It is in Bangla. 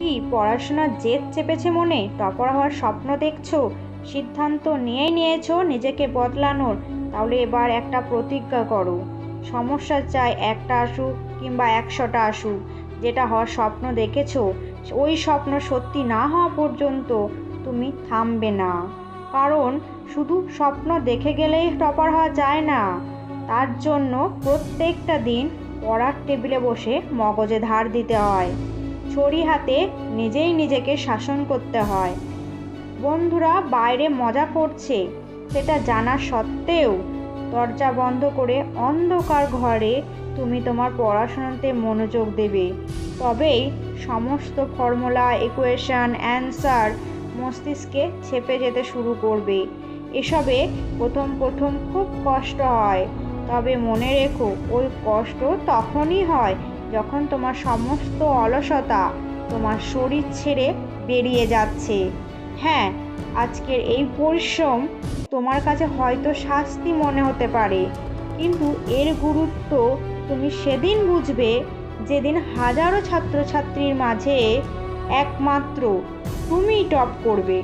কি পড়াশোনার জেদ চেপেছে মনে? টপার হওয়ার স্বপ্ন দেখছ? সিদ্ধান্ত নিয়েই নিয়েছো নিজেকে বদলানোর? তাহলে এবার একটা প্রতিজ্ঞা করো। সমস্যা চাই একটা আসুক কিংবা একশোটা আসুক। যেটা হওয়ার স্বপ্ন দেখেছ, ওই স্বপ্ন সত্যি না হওয়া পর্যন্ত তুমি থামবে না। কারণ শুধু স্বপ্ন দেখে গেলেই টপার হওয়া যায় না। তার জন্য প্রত্যেকটা দিন পড়ার টেবিলে বসে মগজে ধার দিতে হয়। ছড়ি হাতে নিজেই নিজেকে শাসন করতে হয়। বন্ধুরা, বাইরে মজা করছে, সেটা জানা সত্ত্বেও দরজা বন্ধ করে অন্ধকার ঘরে তুমি তোমার পড়াশোনাতে মনোযোগ দেবে। তবেই সমস্ত ফর্মুলা ইকুয়েশন অ্যান্সার মস্তিষ্কে ছেপে যেতে শুরু করবে। এসবে প্রথম প্রথম খুব কষ্ট হয়। তবে মনে রেখো, ওই কষ্ট তখনই হয় যখন তোমার সমস্ত অলসতা তোমার শরীর ছেড়ে বেরিয়ে যাচ্ছে। হ্যাঁ আজকের এই পরিশ্রম তোমার কাছে হয়তো শাস্তি মনে হতে পারে। কিন্তু এর গুরুত্ব তুমি সেদিন বুঝবে যেদিন হাজারো ছাত্রছাত্রীর মাঝে একমাত্র তুমিই টপ করবে।